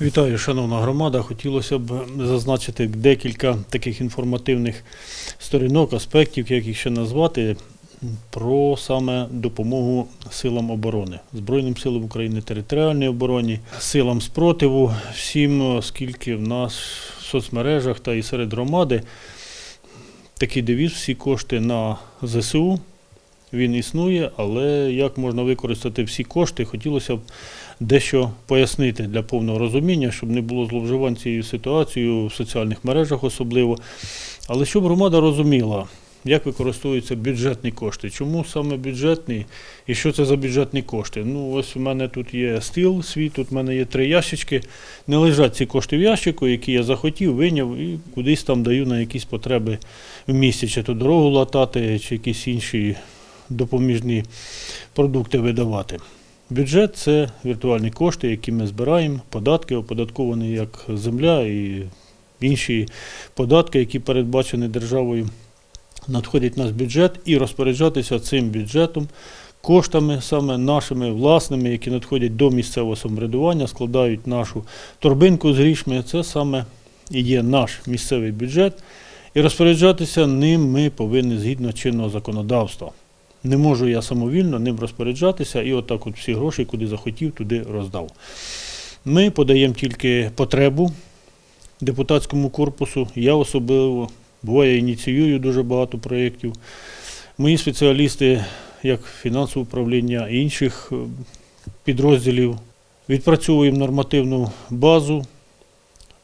Вітаю, шановна громада. Хотілося б зазначити декілька таких інформативних сторінок, аспектів, як їх ще назвати, про саме допомогу силам оборони, Збройним силам України, територіальній обороні, силам спротиву, всім, оскільки в нас в соцмережах та і серед громади такий девіз всі кошти на ЗСУ. Він існує, але як можна використати всі кошти, хотілося б дещо пояснити для повного розуміння, щоб не було зловживань цією ситуацією в соціальних мережах особливо. Але щоб громада розуміла, як використовуються бюджетні кошти, чому саме бюджетні і що це за бюджетні кошти. Ну, ось у мене тут є стіл свій, тут в мене є три ящички. Не лежать ці кошти в ящику, які я захотів, виняв і кудись там даю на якісь потреби в місті, чи то дорогу латати, чи якісь інші допоміжні продукти видавати. Бюджет це віртуальні кошти, які ми збираємо, податки оподатковані як земля і інші податки, які передбачені державою, надходять в наш бюджет і розпоряджатися цим бюджетом, коштами саме нашими власними, які надходять до місцевого самоврядування, складають нашу торбинку з грішми. Це саме і є наш місцевий бюджет. І розпоряджатися ним ми повинні згідно чинного законодавства. Не можу я самовільно ним розпоряджатися і отак от всі гроші, куди захотів, туди роздав. Ми подаємо тільки потребу депутатському корпусу. Я особливо буває ініціюю дуже багато проєктів. Мої спеціалісти, як фінансове управління інших е, підрозділів, відпрацьовуємо нормативну базу,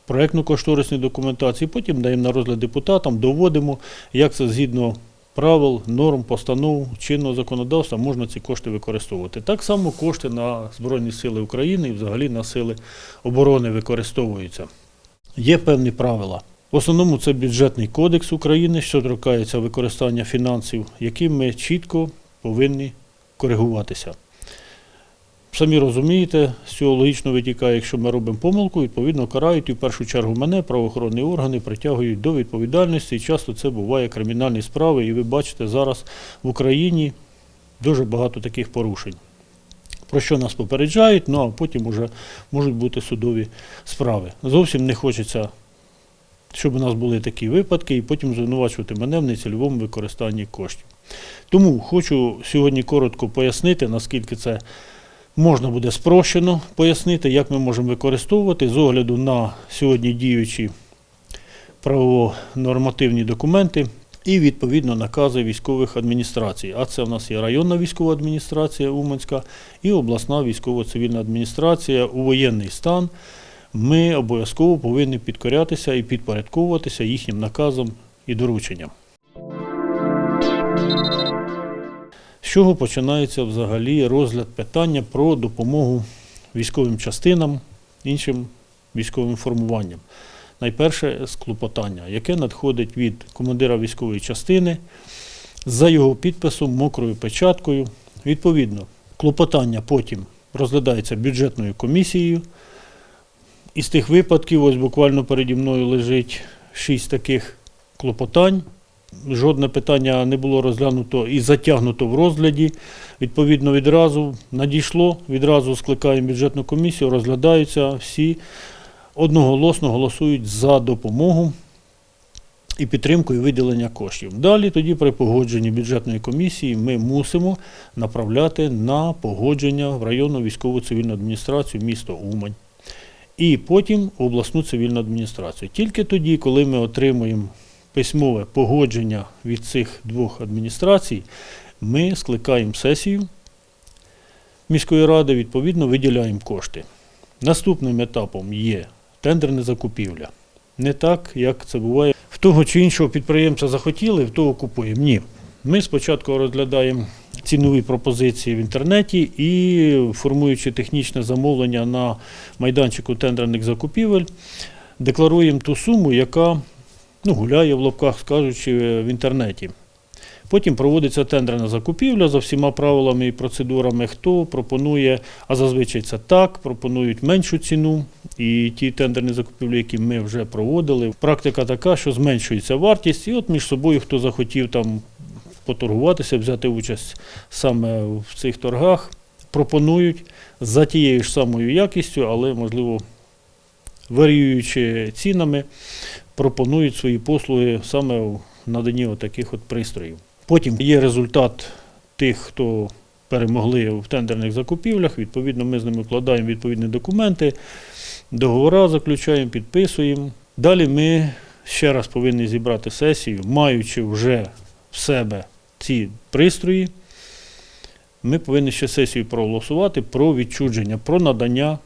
проєктну кошторисну документацію, потім даємо на розгляд депутатам, доводимо, як це згідно правил, норм, постанов, чинного законодавства можна ці кошти використовувати. Так само кошти на Збройні Сили України і взагалі на сили оборони використовуються. Є певні правила. В основному це бюджетний кодекс України, що торкається використання фінансів, яким ми чітко повинні коригуватися. Самі розумієте, з цього логічно витікає, якщо ми робимо помилку, відповідно карають і в першу чергу мене, правоохоронні органи притягують до відповідальності. І часто це буває кримінальні справи, і ви бачите зараз в Україні дуже багато таких порушень. Про що нас попереджають, ну а потім вже можуть бути судові справи. Зовсім не хочеться, щоб у нас були такі випадки, і потім звинувачувати мене в нецільовому використанні коштів. Тому хочу сьогодні коротко пояснити, наскільки це можна буде спрощено пояснити, як ми можемо використовувати з огляду на сьогодні діючі правонормативні документи і відповідно накази військових адміністрацій. А це в нас є районна військова адміністрація Уманська і обласна військово-цивільна адміністрація у воєнний стан. Ми обов'язково повинні підкорятися і підпорядковуватися їхнім наказам і дорученням. Чого починається взагалі розгляд питання про допомогу військовим частинам, іншим військовим формуванням? Найперше з клопотання, яке надходить від командира військової частини за його підписом, мокрою печаткою. Відповідно, клопотання потім розглядається бюджетною комісією. Із тих випадків, ось буквально переді мною лежить шість таких клопотань. Жодне питання не було розглянуто і затягнуто в розгляді. Відповідно, відразу надійшло, відразу скликаємо бюджетну комісію, розглядаються всі одноголосно голосують за допомогу і підтримку і виділення коштів. Далі тоді при погодженні бюджетної комісії ми мусимо направляти на погодження в районну військову цивільну адміністрацію місто Умань. І потім в обласну цивільну адміністрацію. Тільки тоді, коли ми отримуємо письмове погодження від цих двох адміністрацій, ми скликаємо сесію міської ради, відповідно виділяємо кошти. Наступним етапом є тендерна закупівля. Не так, як це буває. В того чи іншого підприємця захотіли, в того купуємо. Ні. Ми спочатку розглядаємо цінові пропозиції в інтернеті і, формуючи технічне замовлення на майданчику тендерних закупівель, декларуємо ту суму, яка ну, гуляє в лапках, скажучи, в інтернеті. Потім проводиться тендерна закупівля за всіма правилами і процедурами, хто пропонує, а зазвичай це так, пропонують меншу ціну. І ті тендерні закупівлі, які ми вже проводили, практика така, що зменшується вартість, і от між собою, хто захотів там поторгуватися, взяти участь саме в цих торгах, пропонують за тією ж самою якістю, але можливо варіюючи цінами, пропонують свої послуги саме в наданні таких от пристроїв. Потім є результат тих, хто перемогли в тендерних закупівлях. Відповідно, ми з ними вкладаємо відповідні документи, договори заключаємо, підписуємо. Далі ми ще раз повинні зібрати сесію, маючи вже в себе ці пристрої. Ми повинні ще сесію проголосувати про відчудження, про надання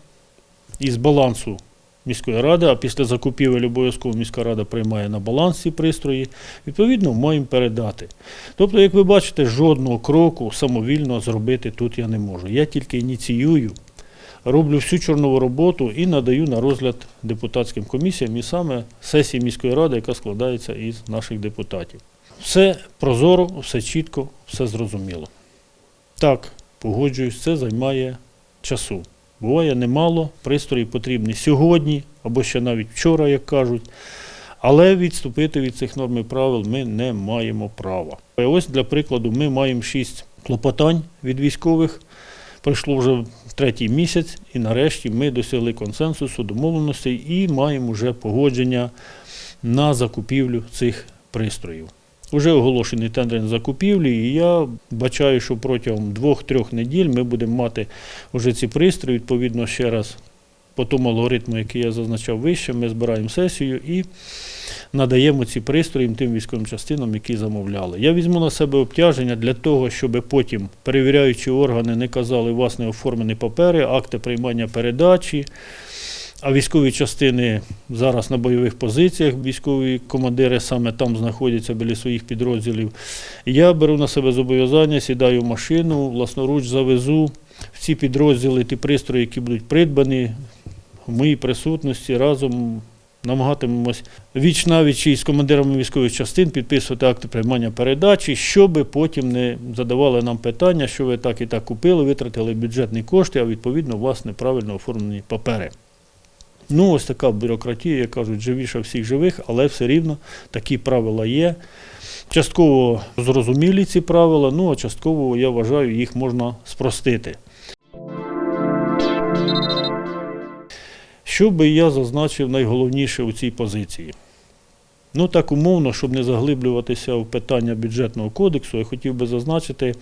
із балансу міської ради, а після закупівель обов'язково міська рада приймає на баланс ці пристрої, відповідно, маємо передати. Тобто, як ви бачите, жодного кроку самовільно зробити тут я не можу. Я тільки ініціюю, роблю всю чорнову роботу і надаю на розгляд депутатським комісіям і саме сесії міської ради, яка складається із наших депутатів. Все прозоро, все чітко, все зрозуміло. Так, погоджуюсь, це займає часу. Буває немало, пристрої потрібні сьогодні або ще навіть вчора, як кажуть. Але відступити від цих норм і правил ми не маємо права. Ось для прикладу, ми маємо шість клопотань від військових. Пройшло вже третій місяць, і нарешті ми досягли консенсусу, домовленостей і маємо вже погодження на закупівлю цих пристроїв. Уже оголошений тендер на закупівлі, і я бачаю, що протягом двох-трьох неділь ми будемо мати вже ці пристрої. Відповідно, ще раз по тому алгоритму, який я зазначав вище, ми збираємо сесію і надаємо ці пристрої тим військовим частинам, які замовляли. Я візьму на себе обтяження для того, щоб потім перевіряючі органи не казали, у вас не оформлені папери, акти приймання передачі. А військові частини зараз на бойових позиціях, військові командири саме там знаходяться біля своїх підрозділів. Я беру на себе зобов'язання, сідаю в машину, власноруч завезу в ці підрозділи ті пристрої, які будуть придбані в моїй присутності разом. Намагатимемось віч навіч із командирами військових частин підписувати акти приймання передачі, щоб потім не задавали нам питання, що ви так і так купили, витратили бюджетні кошти, а відповідно у вас неправильно оформлені папери. Ну, ось така бюрократія, як кажуть, живіша всіх живих, але все рівно такі правила є. Частково зрозумілі ці правила, ну а частково, я вважаю, їх можна спростити. Що би я зазначив найголовніше у цій позиції? Ну, так умовно, щоб не заглиблюватися в питання бюджетного кодексу, я хотів би зазначити,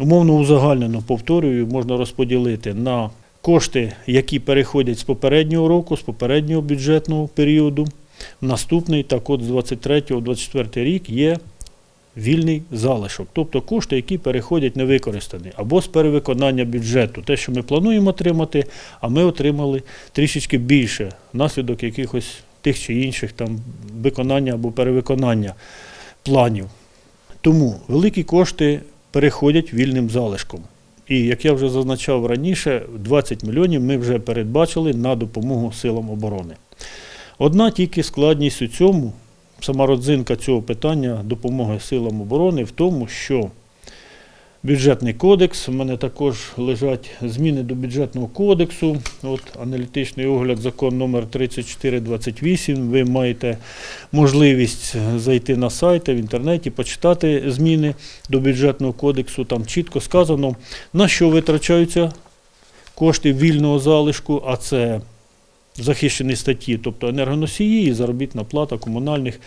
умовно узагальнено, повторюю, можна розподілити на кошти, які переходять з попереднього року, з попереднього бюджетного періоду. в Наступний, так от з 23-24 рік є вільний залишок, тобто кошти, які переходять невикористані, або з перевиконання бюджету. Те, що ми плануємо отримати, а ми отримали трішечки більше внаслідок якихось тих чи інших там виконання або перевиконання планів. Тому великі кошти переходять вільним залишком. І як я вже зазначав раніше, 20 мільйонів ми вже передбачили на допомогу силам оборони. Одна тільки складність у цьому, сама родзинка цього питання допомоги силам оборони в тому, що бюджетний кодекс, у мене також лежать зміни до бюджетного кодексу. От аналітичний огляд, закон номер 3428. Ви маєте можливість зайти на сайт в інтернеті, почитати зміни до бюджетного кодексу. Там чітко сказано, на що витрачаються кошти вільного залишку, а це захищені статті, тобто енергоносії і заробітна плата комунальних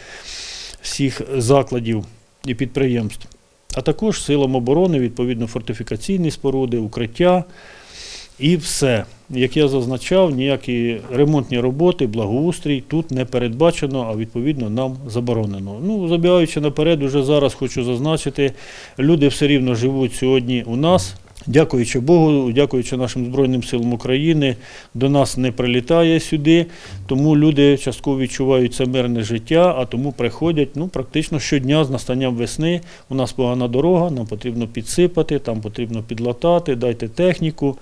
всіх закладів і підприємств. А також силам оборони, відповідно, фортифікаційні споруди, укриття і все. Як я зазначав, ніякі ремонтні роботи, благоустрій тут не передбачено, а відповідно нам заборонено. Ну, забігаючи наперед, уже зараз хочу зазначити, люди все рівно живуть сьогодні у нас. Дякуючи Богу, дякуючи нашим Збройним силам України, до нас не прилітає сюди, тому люди частково відчувають це мирне життя, а тому приходять ну, практично щодня з настанням весни. У нас погана дорога, нам потрібно підсипати, там потрібно підлатати, дайте техніку.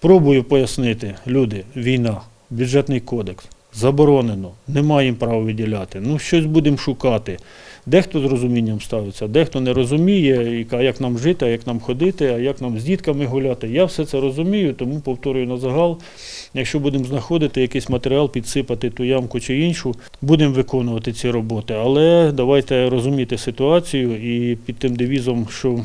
Пробую пояснити, люди, війна, бюджетний кодекс, заборонено, немає їм права виділяти. Ну, щось будемо шукати. Дехто з розумінням ставиться, дехто не розуміє, як нам жити, а як нам ходити, а як нам з дітками гуляти. Я все це розумію, тому повторюю на загал. Якщо будемо знаходити якийсь матеріал, підсипати ту ямку чи іншу, будемо виконувати ці роботи. Але давайте розуміти ситуацію і під тим девізом, що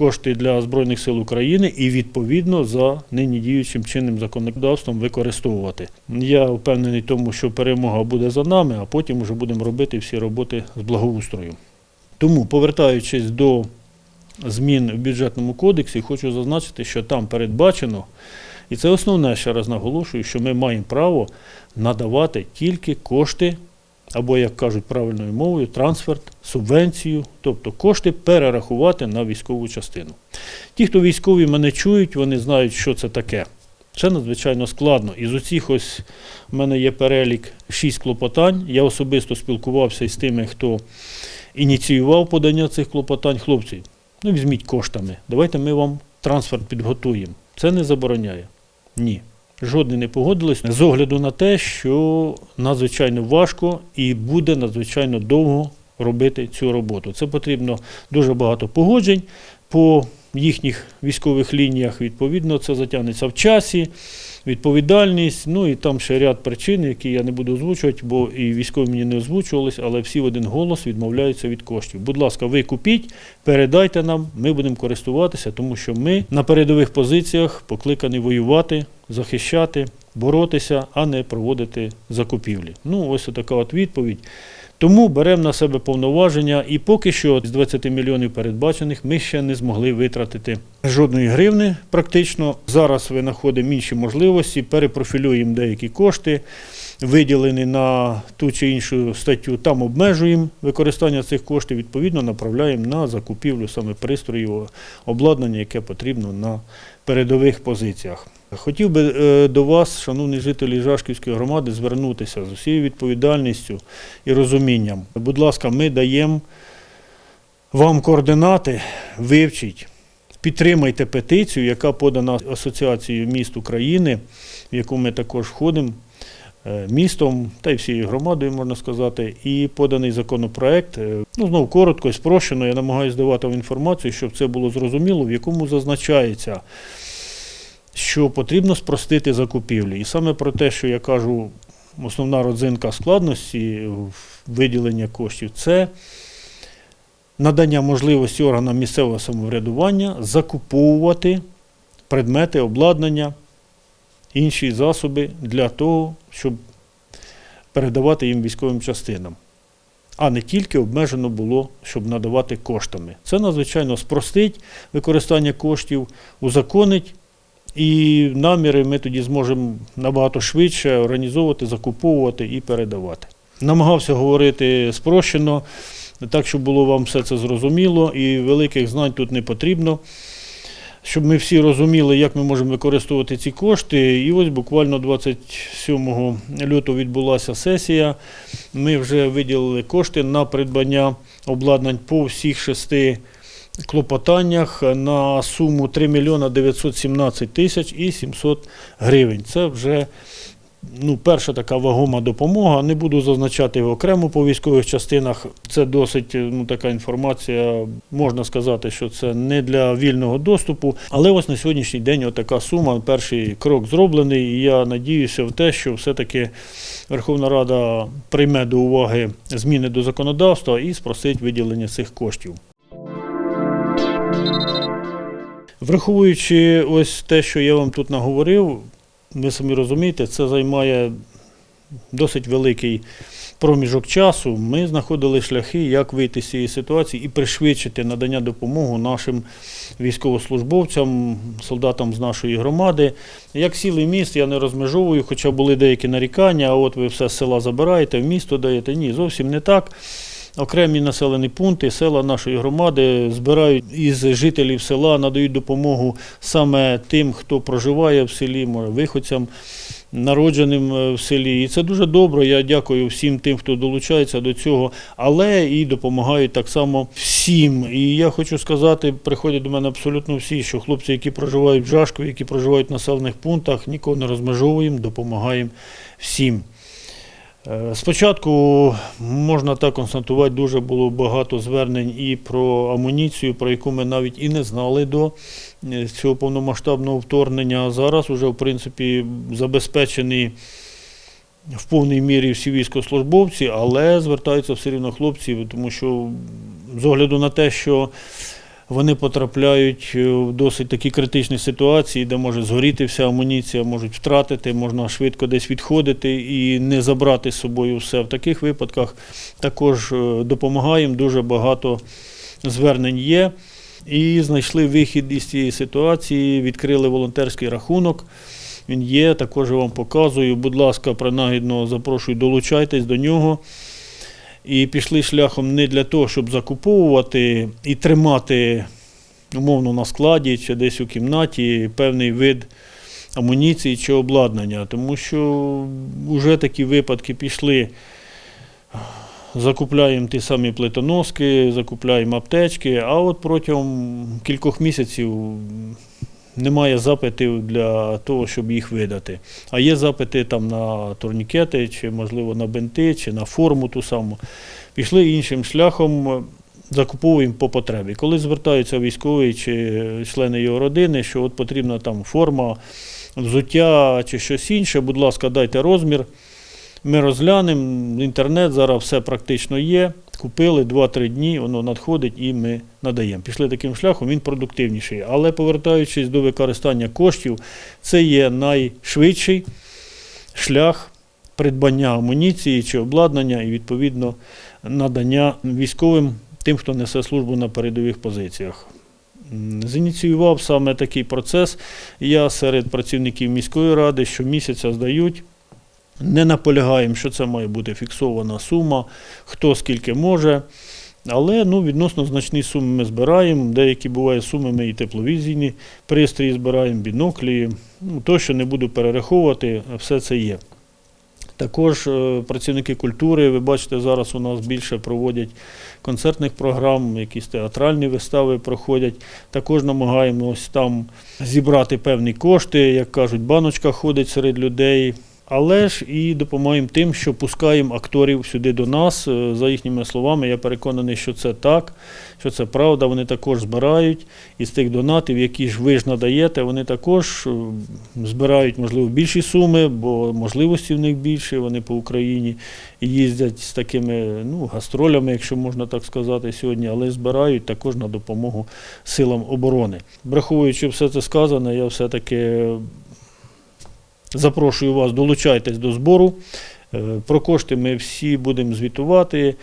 кошти для Збройних сил України і відповідно за нині діючим чинним законодавством використовувати. Я впевнений в тому, що перемога буде за нами, а потім вже будемо робити всі роботи з благоустрою. Тому, повертаючись до змін в бюджетному кодексі, хочу зазначити, що там передбачено, і це основне, ще раз наголошую, що ми маємо право надавати тільки кошти, або, як кажуть правильною мовою, трансферт, субвенцію, тобто кошти перерахувати на військову частину. Ті, хто військові мене чують, вони знають, що це таке. Це надзвичайно складно. Із усіх ось в мене є перелік шість клопотань. Я особисто спілкувався із тими, хто ініціював подання цих клопотань. Хлопці, ну візьміть коштами, давайте ми вам трансфер підготуємо. Це не забороняє. Ні. Жодні не погодились з огляду на те, що надзвичайно важко і буде надзвичайно довго робити цю роботу. Це потрібно дуже багато погоджень по їхніх військових лініях. Відповідно, це затягнеться в часі, відповідальність. Ну і там ще ряд причин, які я не буду озвучувати, бо і військові мені не озвучувались, але всі в один голос відмовляються від коштів. Будь ласка, ви купіть, передайте нам, ми будемо користуватися, тому що ми на передових позиціях покликані воювати, захищати, боротися, а не проводити закупівлі. Ну, ось така от відповідь. Тому беремо на себе повноваження, і поки що з 20 мільйонів передбачених ми ще не змогли витратити жодної гривни. Практично зараз винаходимо інші можливості, перепрофілюємо деякі кошти, виділені на ту чи іншу статтю. Там обмежуємо використання цих коштів. Відповідно, направляємо на закупівлю саме пристроїв, обладнання, яке потрібно на передових позиціях. Хотів би е, до вас, шановні жителі Жашківської громади, звернутися з усією відповідальністю і розумінням. Будь ласка, ми даємо вам координати, вивчіть, підтримайте петицію, яка подана Асоціацією міст України, в яку ми також входимо. е, Містом та й всією громадою, можна сказати, і поданий законопроект. е, Ну, знову коротко і спрощено. Я намагаюся давати інформацію, щоб це було зрозуміло, в якому зазначається що потрібно спростити закупівлі. І саме про те, що я кажу, основна родзинка складності виділення коштів це надання можливості органам місцевого самоврядування закуповувати предмети, обладнання, інші засоби для того, щоб передавати їм військовим частинам. А не тільки обмежено було, щоб надавати коштами. Це надзвичайно спростить використання коштів, узаконить і наміри ми тоді зможемо набагато швидше організовувати, закуповувати і передавати. Намагався говорити спрощено, так, щоб було вам все це зрозуміло, і великих знань тут не потрібно. Щоб ми всі розуміли, як ми можемо використовувати ці кошти. І ось буквально 27 лютого відбулася сесія. Ми вже виділили кошти на придбання обладнань по всіх шести клопотаннях на суму 3 мільйона 917 тисяч і 700 гривень. Це вже ну, перша така вагома допомога. Не буду зазначати окремо по військових частинах. Це досить ну, така інформація, можна сказати, що це не для вільного доступу. Але ось на сьогоднішній день отака сума, перший крок зроблений. І я надіюся в те, що все-таки Верховна Рада прийме до уваги зміни до законодавства і спросить виділення цих коштів. Враховуючи ось те, що я вам тут наговорив, ви самі розумієте, це займає досить великий проміжок часу. Ми знаходили шляхи, як вийти з цієї ситуації і пришвидшити надання допомоги нашим військовослужбовцям, солдатам з нашої громади. Як цілий міст я не розмежовую, хоча були деякі нарікання, а от ви все з села забираєте, в місто даєте. Ні, зовсім не так. Окремі населені пункти, села нашої громади збирають із жителів села, надають допомогу саме тим, хто проживає в селі, може, виходцям, народженим е, в селі. І це дуже добре. Я дякую всім тим, хто долучається до цього, але і допомагають так само всім. І я хочу сказати, приходять до мене абсолютно всі, що хлопці, які проживають в Жашкові, які проживають в населених пунктах, нікого не розмежовуємо, допомагаємо всім. Е, Спочатку можна так констатувати, дуже було багато звернень і про амуніцію, про яку ми навіть і не знали до е, цього повномасштабного вторгнення. А зараз вже, в принципі, забезпечені в повній мірі всі військовослужбовці, але звертаються все рівно хлопці, тому що з огляду на те, що вони потрапляють е, в досить такі критичні ситуації, де може згоріти вся амуніція, можуть втратити, можна швидко десь відходити і не забрати з собою все. В таких випадках також е, допомагаємо. Дуже багато звернень є. І знайшли вихід із цієї ситуації, відкрили волонтерський рахунок. Він є, також вам показую. Будь ласка, принагідно запрошую, долучайтесь до нього. І пішли шляхом не для того, щоб закуповувати і тримати умовно на складі чи десь у кімнаті певний вид амуніції чи обладнання, тому що вже такі випадки пішли. Закупляємо ті самі плитоноски, закупляємо аптечки, а от протягом кількох місяців немає запитів для того, щоб їх видати. А є запити там на турнікети, чи, можливо, на бинти, чи на форму ту саму. Пішли іншим шляхом, закуповуємо по потребі. Коли звертаються військові чи члени його родини, що от потрібна там форма, взуття чи щось інше, будь ласка, дайте розмір. Ми розглянемо, інтернет зараз все практично є. Купили 2-3 дні, воно надходить і ми надаємо. Пішли таким шляхом, він продуктивніший. Але повертаючись до використання коштів, це є найшвидший шлях придбання амуніції чи обладнання і відповідно надання військовим тим, хто несе службу на передових позиціях. Зініціював саме такий процес. Я серед працівників міської ради щомісяця здають. Не наполягаємо, що це має бути фіксована сума, хто скільки може. Але ну, відносно значні суми ми збираємо. Деякі буває суми ми і тепловізійні пристрої збираємо, біноклі. Ну, то, що не буду перераховувати, все це є. Також е, працівники культури, ви бачите, зараз у нас більше проводять концертних програм, якісь театральні вистави проходять. Також намагаємось там зібрати певні кошти, як кажуть, баночка ходить серед людей. Але ж і допомагаємо тим, що пускаємо акторів сюди до нас. Е, За їхніми словами, я переконаний, що це так, що це правда. Вони також збирають із тих донатів, які ж ви ж надаєте, вони також е, збирають, можливо, більші суми, бо можливості в них більше. Вони по Україні їздять з такими ну, гастролями, якщо можна так сказати, сьогодні, але збирають також на допомогу силам оборони. Враховуючи все це сказане, я все-таки Запрошую вас, долучайтесь до збору. Е, Про кошти ми всі будемо звітувати.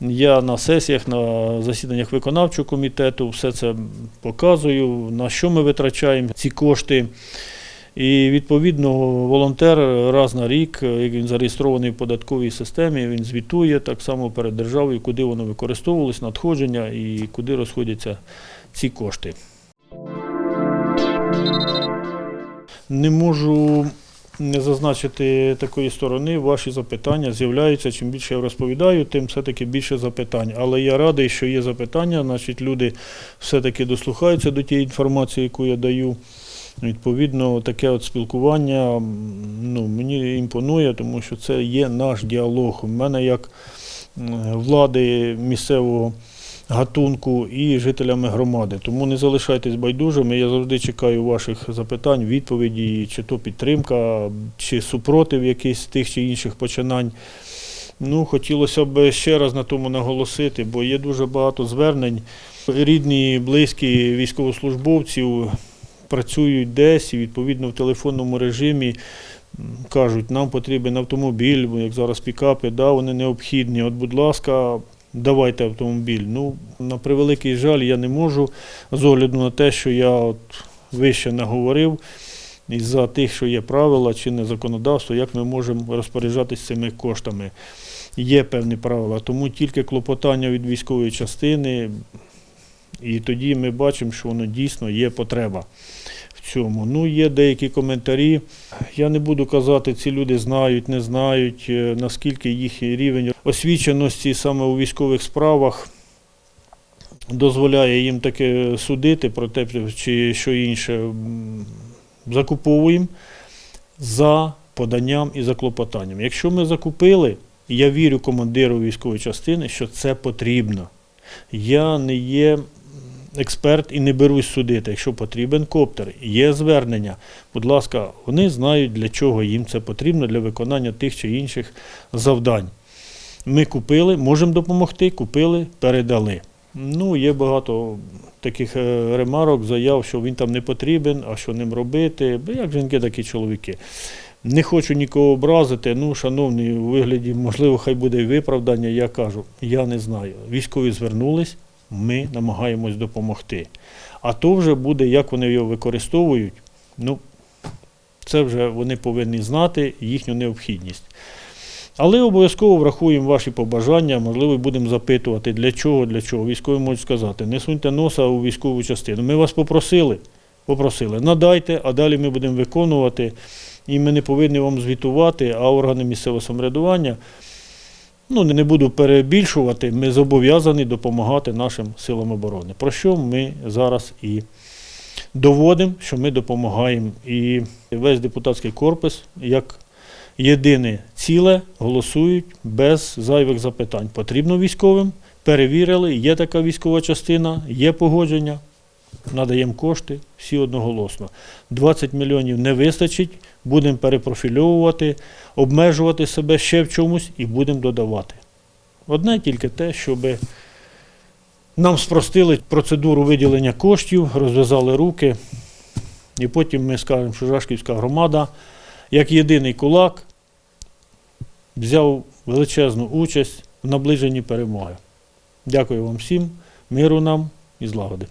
Я на сесіях, на засіданнях виконавчого комітету все це показую, на що ми витрачаємо ці кошти. І відповідно волонтер раз на рік, як він зареєстрований в податковій системі, він звітує так само перед державою, куди воно використовувалось, надходження і куди розходяться ці кошти. Не можу не зазначити такої сторони. Ваші запитання з'являються. Чим більше я розповідаю, тим все-таки більше запитань. Але я радий, що є запитання, значить люди все-таки дослухаються до тієї інформації, яку я даю. Відповідно, таке от спілкування ну, мені імпонує, тому що це є наш діалог. У мене як влади місцевого гатунку і жителями громади. Тому не залишайтесь байдужими. Я завжди чекаю ваших запитань, відповіді, чи то підтримка, чи супротив якихось тих чи інших починань. Ну, хотілося б ще раз на тому наголосити, бо є дуже багато звернень. Рідні, близькі військовослужбовців працюють десь відповідно в телефонному режимі кажуть, нам потрібен автомобіль, як зараз пікапи, да, вони необхідні. От, будь ласка, давайте автомобіль. Ну, на превеликий жаль, я не можу з огляду на те, що я от вище наговорив. Із-за тих, що є правила чи не законодавство, як ми можемо розпоряджатися цими коштами. Є певні правила, тому тільки клопотання від військової частини, і тоді ми бачимо, що воно дійсно є потреба цьому. Ну, є деякі коментарі. Я не буду казати, ці люди знають, не знають, е, наскільки їхній рівень освіченості саме у військових справах дозволяє їм таке судити про те, чи що інше. Закуповуємо за поданням і за клопотанням. Якщо ми закупили, я вірю командиру військової частини, що це потрібно. Я не є експерт і не берусь судити. Якщо потрібен коптер, є звернення. Будь ласка, вони знають, для чого їм це потрібно для виконання тих чи інших завдань. Ми купили, можемо допомогти, купили, передали. Ну, є багато таких е, ремарок, заяв, що він там не потрібен, а що ним робити. Бо Як жінки, так і чоловіки. Не хочу нікого образити. Ну, шановні, у вигляді, можливо, хай буде і виправдання. Я кажу, я не знаю. Військові звернулись, ми намагаємось допомогти. А то вже буде, як вони його використовують. Ну, це вже вони повинні знати їхню необхідність. Але обов'язково врахуємо ваші побажання, можливо, будемо запитувати, для чого, для чого. Військові можуть сказати, не суньте носа у військову частину. Ми вас попросили, попросили, надайте, а далі ми будемо виконувати. І ми не повинні вам звітувати, а органи місцевого самоврядування, ну не буду перебільшувати, ми зобов'язані допомагати нашим силам оборони. Про що ми зараз і доводимо, що ми допомагаємо. І весь депутатський корпус, як єдине ціле, голосують без зайвих запитань. Потрібно військовим, перевірили, є така військова частина, є погодження, надаємо кошти, всі одноголосно. 20 мільйонів не вистачить, будемо перепрофільовувати, обмежувати себе ще в чомусь і будемо додавати. Одне тільки те, щоб нам спростили процедуру виділення коштів, розв'язали руки, і потім ми скажемо, що Жашківська громада, як єдиний кулак, взяв величезну участь в наближенні перемоги. Дякую вам всім, миру нам і злагоди.